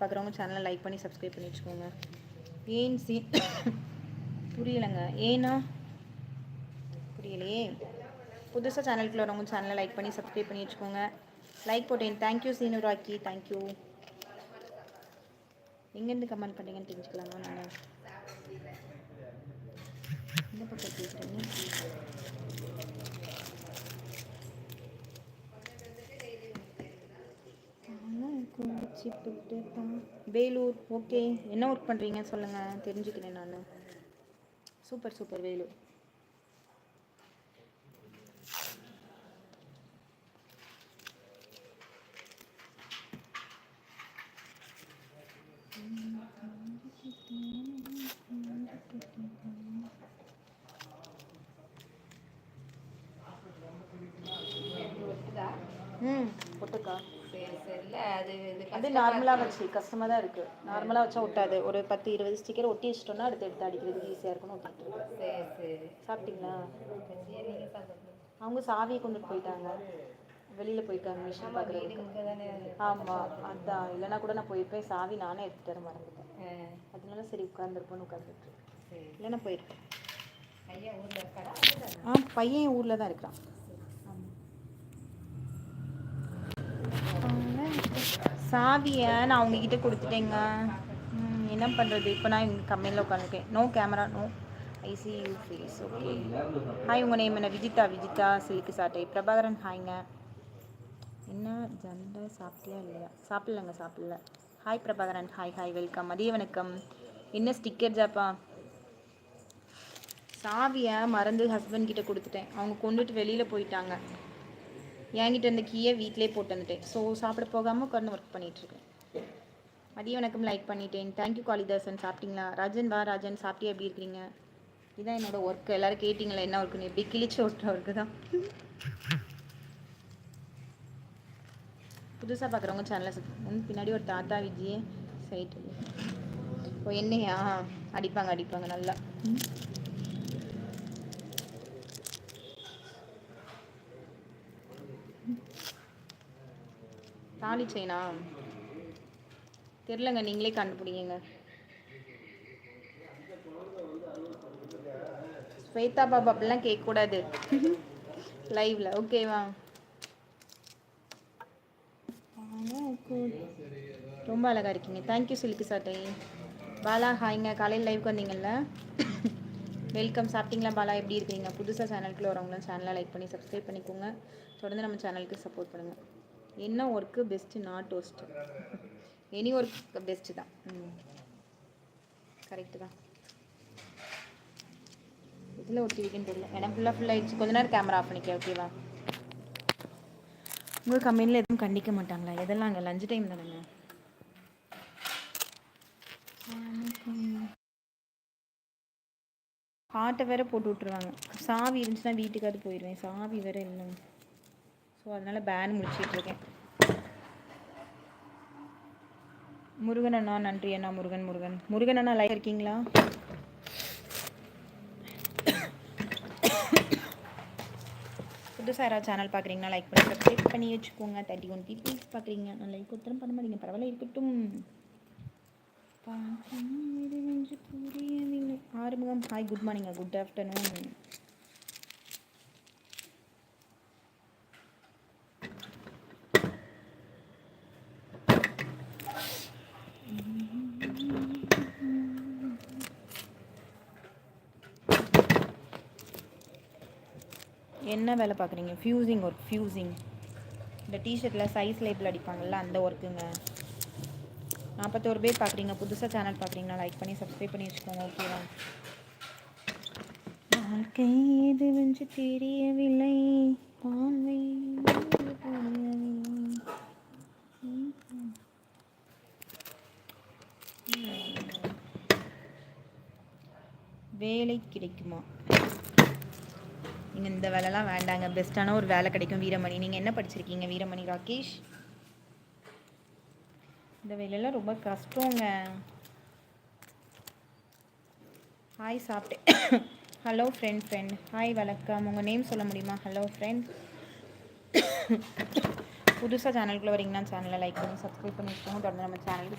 பார்க்குறவங்க சேனலை லைக் பண்ணி சப்ஸ்கிரைப் பண்ணி வச்சுக்கோங்க. ஏன் சி புரியலைங்க. ஏன்னா புரியலையே. புதுசாக சேனலுக்குள்ள வரவங்க சேனலை லைக் பண்ணி சப்ஸ்கிரைப் பண்ணி வச்சுக்கோங்க. லைக் போட்டேன். Thank you Seenu Rocky. Thank you எங்கேருந்து கமெண்ட் பண்ணுறீங்கன்னு தெரிஞ்சுக்கலாமா நான்? வேலூர் ஓகே என்ன ஒர்க் பண்ணுறீங்க சொல்லுங்கள் தெரிஞ்சுக்கிறேன் நான். Super super Vellore. ம் ஒட்டுக்கா சரி. சரில அது இது அது நார்மலாக வச்சு கஷ்டமாக தான் இருக்குது நார்மலாக வச்சா ஒட்டாது. ஒரு பத்து இருபது ஸ்டிக்கர் ஒட்டி வச்சிட்டோம்னா அடுத்து எடுத்து அடிக்கிறதுக்கு ஈஸியாக இருக்கும்னு ஒட்டிட்டு இருக்கு. சரி சரி. சாப்பிட்டீங்களா? சரி நீங்கள் சாப்பிடுங்க. அவங்க சாவியை கொண்டுட்டு போயிட்டாங்க. வெளியில் போயிருக்காங்க மிஷின் பார்க்குறதுக்கு இங்கே தானே ஆமாம் அதான். இல்லைனா கூட நான் போயிருப்பேன் சாவி நானே எடுத்துட்டு வர மறந்துட்டேன். ஆ, அதனால சரி உட்காந்துருப்போன்னு உட்காந்துட்டு சரி. இல்லைன்னா போயிருப்பேன் ஐயா ஊரில் இருக்காடா ஆ பையன் ஊரில் தான் இருக்கிறான். சாவியை நான் அவங்கக்கிட்ட கொடுத்துட்டேங்க. என்ன பண்ணுறது இப்போ நான் இங்கே கம்பெனியில் உட்காந்துருக்கேன் no camera no ICU face okay hi உங்கள் நேம் என்ன? விஜிதா விஜிதா சில்க்கு சாட்டை பிரபாகரன் ஹாய்ங்க என்ன? ஜண்டை சாப்பிட்டியா இல்லையா? சாப்பிட்லங்க சாப்பிடல. Hi Prabhakaran. Hi hi welcome மதிய வணக்கம். என்ன ஸ்டிக்கர் ஜாப்பா? சாவியை மறந்து ஹஸ்பண்ட் கிட்ட கொடுத்துட்டேன். அவங்க கொண்டுட்டு வெளியில் போயிட்டாங்க. என்கிட்ட இருந்த கீயை வீட்டிலே போட்டு வந்துட்டேன். ஸோ சாப்பிட போகாமல் உட்காந்து ஒர்க் பண்ணிகிட்ருக்கேன் மதிய வணக்கம் லைக் பண்ணிட்டேன். Thank you Kalidasan. சாப்பிட்டீங்களா? ராஜன் வா ராஜன். சாப்பிட்டியா? எப்படி இருக்கிறீங்க? இதான் என்னோடய ஒர்க்கு எல்லோரும் கேட்டிங்களா என்ன ஒர்க்குன்னு எப்படி கிழிச்சு ஓட்டுற ஒர்க்கு தான்? புதுசாக பார்க்குறவங்க சேனலை முன் பின்னாடி ஒரு தாத்தா விஜய சைட்டு ஓ என்னையா? அடிப்பாங்க அடிப்பாங்க நல்லா. தாலி செயினா தெரிலங்க நீங்களே கண்டுபிடிங்க. ஸ்வேதா பாபா அப்படிலாம் கேட்கக்கூடாது. லைவ்ல ஓகேவா ரொம்ப அழகா இருக்கீங்க. தேங்க்யூ சில்க்கு சாட்டை பாலா ஹாய்ங்க. காலையில் லைவ்க்கு வந்தீங்கல்ல? வெல்கம் சாப்பிட்டீங்களா பாலா? எப்படி இருக்கீங்க? புதுசாக சேனலுக்குள்ள வரவங்களும் சேனலை லைக் பண்ணி சப்ஸ்கிரைப் பண்ணிக்கோங்க. தொடர்ந்து நம்ம சேனலுக்கு சப்போர்ட் பண்ணுங்கள் என்ன work best not worst any work best தான். ம். கரெக்டு தான். இதில் ஒட்டி வைக்கன்னு தெரியல. எனக்கு ஃபுல்லாக ஃபுல் ஆகிடுச்சு கொஞ்ச நேரம் கேமரா ஆஃப் பண்ணிக்க ஓகேவா உங்கள் கம்பெனியில் எதுவும் கண்டிக்க மாட்டாங்களா? எதெல்லாம் அங்கே லஞ்ச் டைம் தானேங்க? ஹார்ட்டை வேற போட்டு விட்ருவாங்க சாவி இருந்துச்சுன்னா வீட்டுக்காவது போயிடுவேன் சாவி வேற இல்லைங்க. ஸோ அதனால் பேன் முடிச்சிட்டு இருக்கேன். முருகன் அண்ணா நன்றி அண்ணா முருகன் முருகன். முருகன் அண்ணா லைக் இருக்கீங்களா? புதுசாக யாராவது சேனல் பார்க்குறீங்கன்னா லைக் பண்ணி சப்ஸ்கிரைப் பண்ணி வச்சுக்கோங்க. தேர்ட்டி ஒன் பீப்புள்ஸ் பார்க்குறீங்க நான் லைக் ஒருத்தரம் பண்ண மாட்டீங்க பரவாயில்ல இருக்கட்டும். Arumugam. Hi good morning good afternoon என்ன வேலை பார்க்குறீங்க? ஃபியூசிங் ஒர்க் ஃபியூசிங் இந்த டிஷர்ட்டில் சைஸ் லேபிள் அடிப்பாங்கள்ல அந்த ஒர்க்குங்க நாற்பத்தோரு பேர் பார்க்குறீங்க புதுசாக சேனல் பார்க்குறீங்களா லைக் பண்ணி சப்ஸ்கிரைப் பண்ணி வச்சுக்கோங்க ஓகேவா வாழ்க்கை எதுவென்று தெரியவில்லை. வாழ்வை வேலை கிடைக்குமா? நீங்கள் இந்த வேலைலாம் வேண்டாங்க. பெஸ்ட்டான ஒரு வேலை கிடைக்கும். வீரமணி. நீங்கள் என்ன படிச்சிருக்கீங்க? வீரமணி ராகேஷ்? இந்த வேலையெல்லாம் ரொம்ப கஷ்டங்க. ஹாய் சாப்பிட்டேன் ஹலோ ஃப்ரெண்ட் ஃப்ரெண்ட் ஹாய் வணக்கம். உங்கள் நேம் சொல்ல முடியுமா? ஹலோ ஃப்ரெண்ட் புதுசாக சேனலுக்குள்ளே வரீங்கன்னா சேனலை லைக் பண்ணி சப்ஸ்கிரைப் பண்ணி வச்சுக்கோங்க. தொடர்ந்து நம்ம சேனலுக்கு